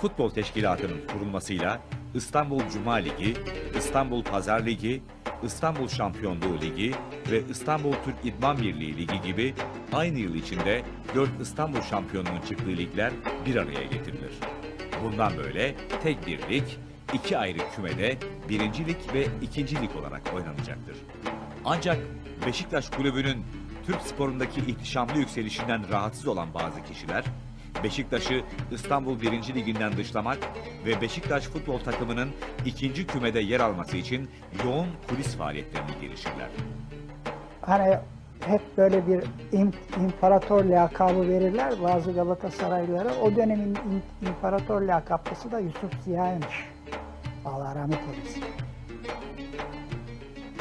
Futbol Teşkilatı'nın kurulmasıyla İstanbul Cuma Ligi, İstanbul Pazar Ligi, İstanbul Şampiyonluğu Ligi ve İstanbul Türk İdman Birliği Ligi gibi aynı yıl içinde 4 İstanbul Şampiyonluğunun çıktığı ligler bir araya getirilir. Bundan böyle tek bir lig, iki ayrı kümede birinci lig ve ikinci lig olarak oynanacaktır. Ancak Beşiktaş Kulübü'nün Türk sporundaki ihtişamlı yükselişinden rahatsız olan bazı kişiler, Beşiktaş'ı İstanbul 1. Liginden dışlamak ve Beşiktaş futbol takımının ikinci kümede yer alması için yoğun kulis faaliyetlerine girişirler. hani hep böyle bir im- imparator lakabı verirler bazı Galatasaraylılara. O dönemin im- imparator lakaplısı da Yusuf Ziya'ymış. Allah rahmet eylesin.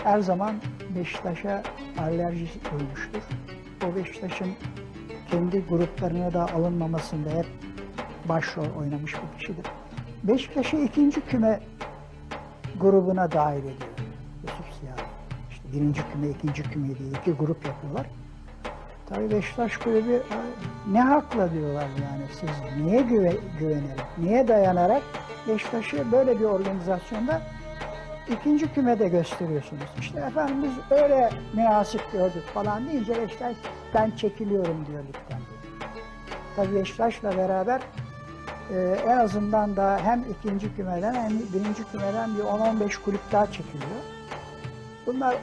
Her zaman Beşiktaş'a alerji duymuştur. O Beşiktaş'ın kendi gruplarına da alınmamasında hep başrol oynamış bir kişidir. Beşiktaş'ı ikinci küme grubuna dahil ediyor Yusuf Ziya. İşte birinci küme, ikinci küme diye iki grup yapıyorlar. Tabii Beşiktaş kulübü "Ay, ne hakla diyorlar yani siz niye güve, güvenerek, niye dayanarak Beşiktaş'ı böyle bir organizasyonda ikinci kümede gösteriyorsunuz. İşte efendim biz öyle münasip gördük falan deyince Beşiktaş ben çekiliyorum diyor ligden. Tabii Beşiktaş'la beraber e, en azından da hem ikinci kümeden hem birinci kümeden bir 10-15 kulüp daha çekiliyor. Bunlar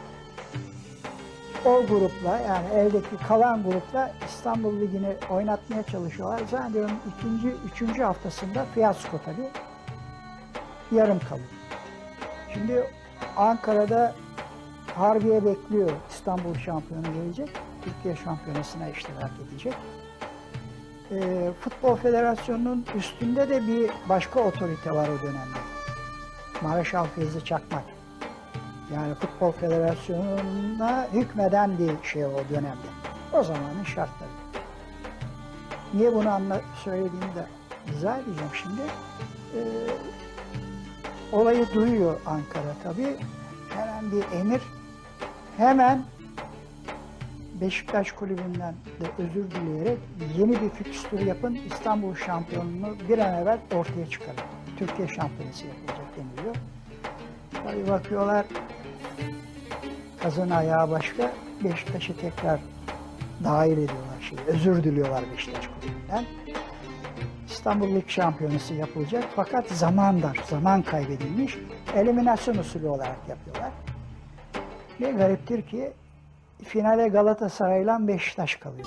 o grupla yani eldeki kalan grupla İstanbul Ligi'ni oynatmaya çalışıyorlar. Zannediyorum ikinci, üçüncü haftasında fiyasko tabii yarım kalıyor. Şimdi Ankara'da Harbiye bekliyor İstanbul şampiyonu gelecek. Türkiye şampiyonasına iştirak edecek. Ee, Futbol Federasyonu'nun üstünde de bir başka otorite var o dönemde. Mareşal Feyzi Çakmak. Yani Futbol Federasyonu'na hükmeden bir şey o dönemde. O zamanın şartları. Niye bunu anla söylediğimi de izah edeceğim şimdi. Ee, olayı duyuyor Ankara tabii. Hemen bir emir. Hemen Beşiktaş Kulübü'nden de özür dileyerek yeni bir fikstür yapın. İstanbul şampiyonluğunu bir an evvel ortaya çıkarın. Türkiye şampiyonası yapılacak deniliyor. Tabii bakıyorlar kazın ayağı başka. Beşiktaş'ı tekrar dahil ediyorlar şey. Özür diliyorlar Beşiktaş Kulübü'nden. İstanbul Lig Şampiyonası yapılacak fakat zaman dar, zaman kaybedilmiş. Eliminasyon usulü olarak yapıyorlar. Ne gariptir ki finale Galatasaray'la Beşiktaş kalıyor.